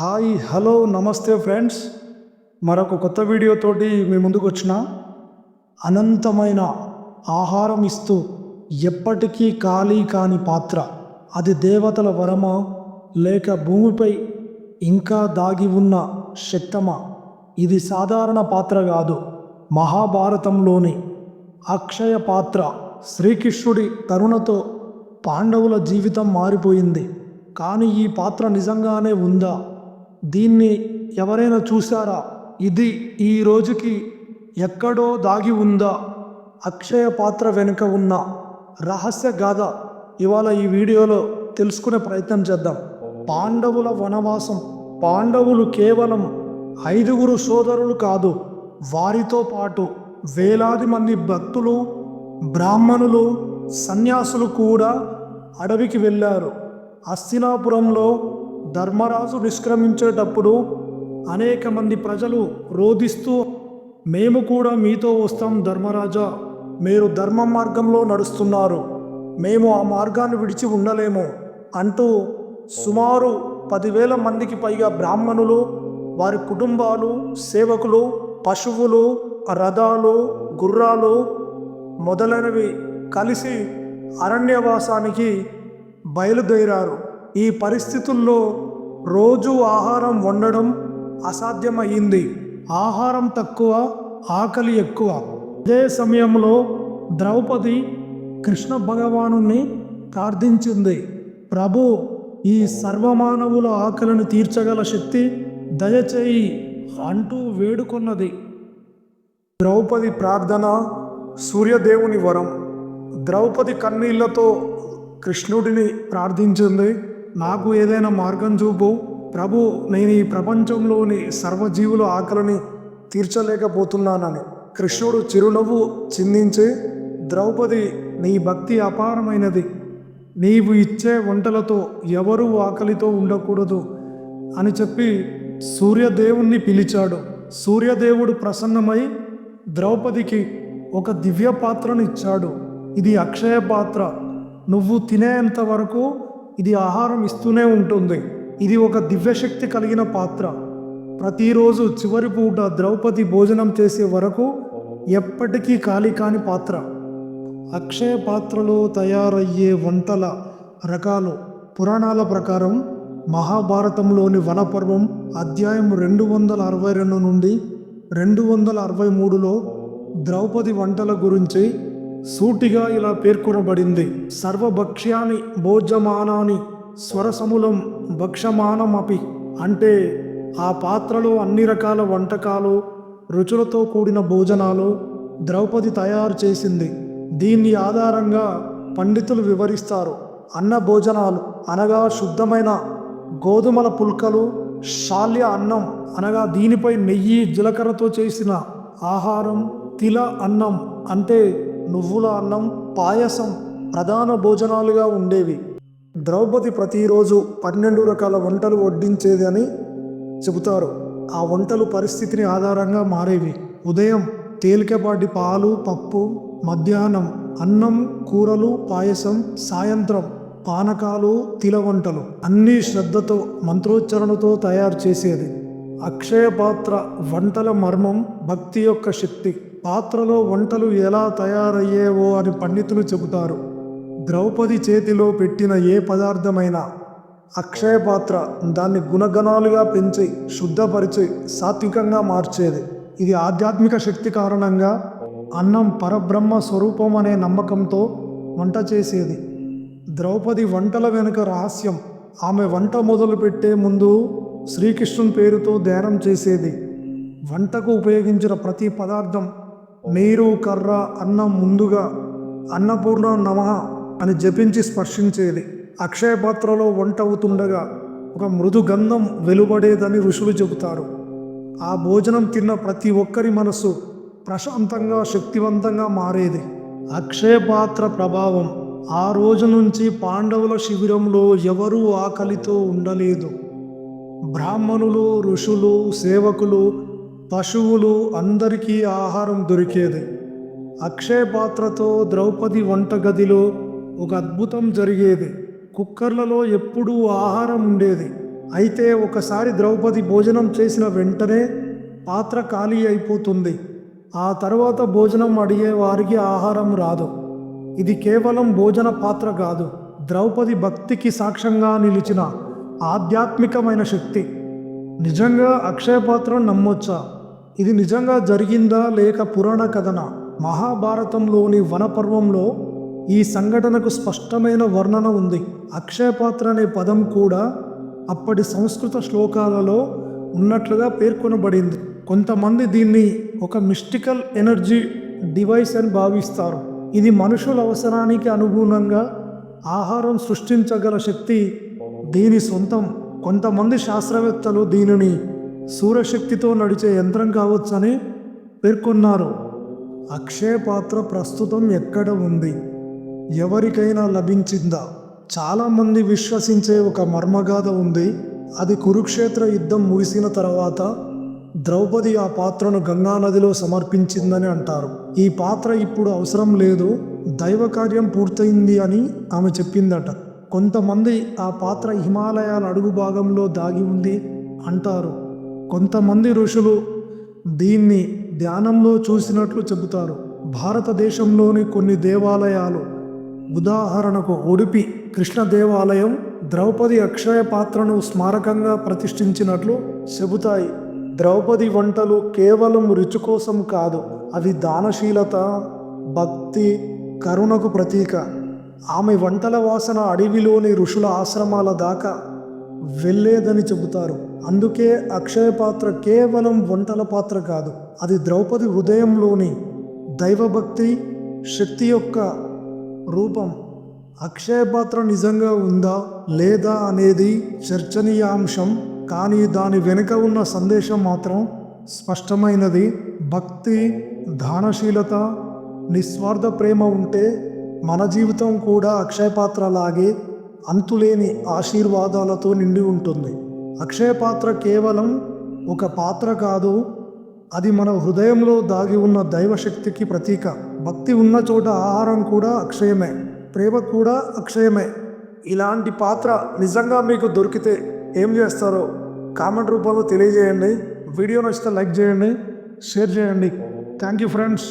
Hi hello నమస్తే friends. మరొక కొత్త వీడియోతోటి మీ ముందుకు వచ్చిన అనంతమైన ఆహారం ఇస్తూ ఎప్పటికీ ఖాళీ కాని పాత్ర. అది దేవతల వరమా? లేక భూమిపై ఇంకా దాగి ఉన్న శక్తమా? ఇది సాధారణ పాత్ర కాదు. మహాభారతంలోని అక్షయ పాత్ర శ్రీకృష్ణుడి కరుణతో పాండవుల జీవితం మారిపోయింది. కానీ ఈ పాత్ర నిజంగానే ఉందా? దీన్ని ఎవరైనా చూసారా ఇది ఈ రోజుకి ఎక్కడో దాగి ఉందా? అక్షయ పాత్ర వెనుక ఉన్న రహస్య గాథ ఇవాళ ఈ వీడియోలో తెలుసుకునే ప్రయత్నం చేద్దాం. పాండవుల వనవాసం పాండవులు కేవలం ఐదుగురు సోదరులు కాదు వారితో పాటు వేలాది మంది భక్తులు బ్రాహ్మణులు సన్యాసులు కూడా అడవికి వెళ్ళారు. హస్తినాపురంలో ధర్మరాజు నిష్క్రమించేటప్పుడు అనేక మంది ప్రజలు రోధిస్తూ మేము కూడా మీతో వస్తాం ధర్మరాజా మీరు ధర్మ మార్గంలో నడుస్తున్నారు మేము ఆ మార్గాన్ని విడిచి ఉండలేము అంటూ సుమారు పదివేల మందికి పైగా బ్రాహ్మణులు వారి కుటుంబాలు సేవకులు పశువులు రథాలు గుర్రాలు మొదలైనవి కలిసి అరణ్యవాసానికి బయలుదేరారు. ఈ పరిస్థితుల్లో రోజు ఆహారం వండడం అసాధ్యమయ్యింది. ఆహారం తక్కువ ఆకలి ఎక్కువ. అదే సమయంలో ద్రౌపది కృష్ణ భగవాను ప్రార్థించింది. ప్రభు ఈ సర్వమానవుల ఆకలిని తీర్చగల శక్తి దయచేయి అంటూ వేడుకొన్నది. ద్రౌపది ప్రార్థన సూర్యదేవుని వరం. ద్రౌపది కన్నీళ్ళతో కృష్ణుడిని ప్రార్థించింది. నాకు ఏదైనా మార్గం చూపు. ప్రభు నేను ఈ ప్రపంచంలోని సర్వజీవుల ఆకలిని తీర్చలేకపోతున్నానని. కృష్ణుడు చిరునవ్వు చిందించి ద్రౌపది నీ భక్తి అపారమైనది. నీవు ఇచ్చే వంటలతో ఎవరు ఆకలితో ఉండకూడదు అని చెప్పి సూర్యదేవుణ్ణి పిలిచాడు. సూర్యదేవుడు ప్రసన్నమై ద్రౌపదికి ఒక దివ్య పాత్రను ఇచ్చాడు ఇది అక్షయ పాత్ర నువ్వు తినేంత వరకు ఇది ఆహారం ఇస్తూనే ఉంటుంది. ఇది ఒక దివ్యశక్తి కలిగిన పాత్ర. ప్రతిరోజు చివరి పూట ద్రౌపది భోజనం చేసే వరకు ఎప్పటికీ ఖాళీ కాని పాత్ర. అక్షయ పాత్రలో తయారయ్యే వంటల రకాలు పురాణాల ప్రకారం మహాభారతంలోని వనపర్వం అధ్యాయం రెండు వందల అరవై రెండు నుండి రెండు వందల అరవై మూడులో ద్రౌపది వంటల గురించి సూటిగా ఇలా పేర్కొనబడింది. సర్వభక్ష్యాన్ని భోజమానాన్ని స్వరసములం భక్షమానమపి అంటే ఆ పాత్రలో అన్ని రకాల వంటకాలు రుచులతో కూడిన భోజనాలు ద్రౌపది తయారు చేసింది. దీన్ని ఆధారంగా పండితులు వివరిస్తారు. అన్న భోజనాలు అనగా శుద్ధమైన గోధుమల పుల్కలు శాల్య అన్నం అనగా దీనిపై నెయ్యి జీలకర్రతో చేసిన ఆహారం తిల అన్నం అంటే నువ్వుల అన్నం పాయసం ప్రధాన భోజనాలుగా ఉండేవి. ద్రౌపది ప్రతిరోజు పన్నెండు రకాల వంటలు వడ్డించేదని చెబుతారు. ఆ వంటలు పరిస్థితిని ఆధారంగా మారేవి. ఉదయం తేలికపాటి పాలు పప్పు మధ్యాహ్నం అన్నం కూరలు పాయసం సాయంత్రం పానకాలు తిల వంటలు అన్నీ శ్రద్ధతో మంత్రోచ్చరణతో తయారు చేసేది. అక్షయపాత్ర వంటల మర్మం భక్తి యొక్క శక్తి. పాత్రలో వంటలు ఎలా తయారయ్యేవో అని పండితులు చెబుతారు. ద్రౌపది చేతిలో పెట్టిన ఏ పదార్థమైనా అక్షయ పాత్ర దాన్ని గుణగణాలుగా పెంచి శుద్ధపరిచి సాత్వికంగా మార్చేది. ఇది ఆధ్యాత్మిక శక్తి కారణంగా అన్నం పరబ్రహ్మ స్వరూపం అనే నమ్మకంతో వంట చేసేది. ద్రౌపది వంటల వెనుక రహస్యం ఆమె వంట మొదలుపెట్టే ముందు శ్రీకృష్ణుని పేరుతో ధ్యానం చేసేది. వంటకు ఉపయోగించిన ప్రతి పదార్థం నీరు కర్ర అన్నం ముందుగా అన్నపూర్ణ నమః అని జపించి స్పర్శించేది. అక్షయ పాత్రలో వంట అవుతుండగా ఒక మృదు గంధం వెలువడేదని ఋషులు చెబుతారు. ఆ భోజనం తిన్న ప్రతి ఒక్కరి మనసు ప్రశాంతంగా శక్తివంతంగా మారేది. అక్షయపాత్ర ప్రభావం ఆ రోజు నుంచి పాండవుల శిబిరంలో ఎవరూ ఆకలితో ఉండలేదు. బ్రాహ్మణులు ఋషులు సేవకులు పశువులు అందరికీ ఆహారం దొరికేది. అక్షయపాత్రతో ద్రౌపది వంటగదిలో ఒక అద్భుతం జరిగేది. కుక్కర్లలో ఎప్పుడూ ఆహారం ఉండేది. అయితే ఒకసారి ద్రౌపది భోజనం చేసిన వెంటనే పాత్ర ఖాళీ అయిపోతుంది. ఆ తర్వాత భోజనం అడిగే వారికి ఆహారం రాదు. ఇది కేవలం భోజన పాత్ర కాదు. ద్రౌపది భక్తికి సాక్ష్యంగా నిలిచిన ఆధ్యాత్మికమైన శక్తి. నిజంగా అక్షయపాత్ర నమ్మొచ్చా? ఇది నిజంగా జరిగిందా లేక పురాణ కథన? మహాభారతంలోని వనపర్వంలో ఈ సంఘటనకు స్పష్టమైన వర్ణన ఉంది. అక్షయపాత్ర అనే పదం కూడా అప్పటి సంస్కృత శ్లోకాలలో ఉన్నట్లుగా పేర్కొనబడింది. కొంతమంది దీన్ని ఒక మిస్టికల్ ఎనర్జీ డివైస్ అని భావిస్తారు. ఇది మనుషుల అవసరానికి అనుగుణంగా ఆహారం సృష్టించగల శక్తి దీని సొంతం. కొంతమంది శాస్త్రవేత్తలు దీనిని సూర్యశక్తితో నడిచే యంత్రం కావచ్చని పేర్కొన్నారు. అక్షయ పాత్ర ప్రస్తుతం ఎక్కడ ఉంది? ఎవరికైనా లభించిందా? చాలామంది విశ్వసించే ఒక మర్మగాథ ఉంది. అది కురుక్షేత్ర యుద్ధం ముగిసిన తర్వాత ద్రౌపది ఆ పాత్రను గంగా నదిలో సమర్పించిందని అంటారు. ఈ పాత్ర ఇప్పుడు అవసరం లేదు. దైవ కార్యం పూర్తయింది అని ఆమె చెప్పిందట. కొంతమంది ఆ పాత్ర హిమాలయాల అడుగు భాగంలో దాగి ఉంది అంటారు. కొంతమంది ఋషులు దీన్ని ధ్యానంలో చూసినట్లు చెబుతారు. భారతదేశంలోని కొన్ని దేవాలయాలు ఉదాహరణకు ఉడిపి కృష్ణ దేవాలయం ద్రౌపది అక్షయ పాత్రను స్మారకంగా ప్రతిష్ఠించినట్లు చెబుతాయి. ద్రౌపది వంటలు కేవలం రుచి కోసం కాదు అవి దానశీలత భక్తి కరుణకు ప్రతీక. ఆమె వంటల వాసన అడవిలోని ఋషుల ఆశ్రమాల దాకా వెళ్ళేదని చెబుతారు. అందుకే అక్షయ పాత్ర కేవలం వంటల పాత్ర కాదు అది ద్రౌపది హృదయంలోని దైవభక్తి శక్తి యొక్క రూపం. అక్షయ పాత్ర నిజంగా ఉందా లేదా అనేది చర్చనీయాంశం కానీ దాని వెనుక ఉన్న సందేశం మాత్రం స్పష్టమైనది. భక్తి దానశీలత నిస్వార్థ ప్రేమ ఉంటే మన జీవితం కూడా అక్షయ పాత్ర లాగే అంతులేని ఆశీర్వాదాలతో నిండి ఉంటుంది. అక్షయ పాత్ర కేవలం ఒక పాత్ర కాదు అది మన హృదయంలో దాగి ఉన్న దైవశక్తికి ప్రతీక. భక్తి ఉన్న చోట ఆహారం కూడా అక్షయమే ప్రేమ కూడా అక్షయమే. ఇలాంటి పాత్ర నిజంగా మీకు దొరికితే ఏం చేస్తారో కామెంట్ రూపంలో తెలియజేయండి. వీడియో నచ్చితే లైక్ చేయండి షేర్ చేయండి. Thank you friends.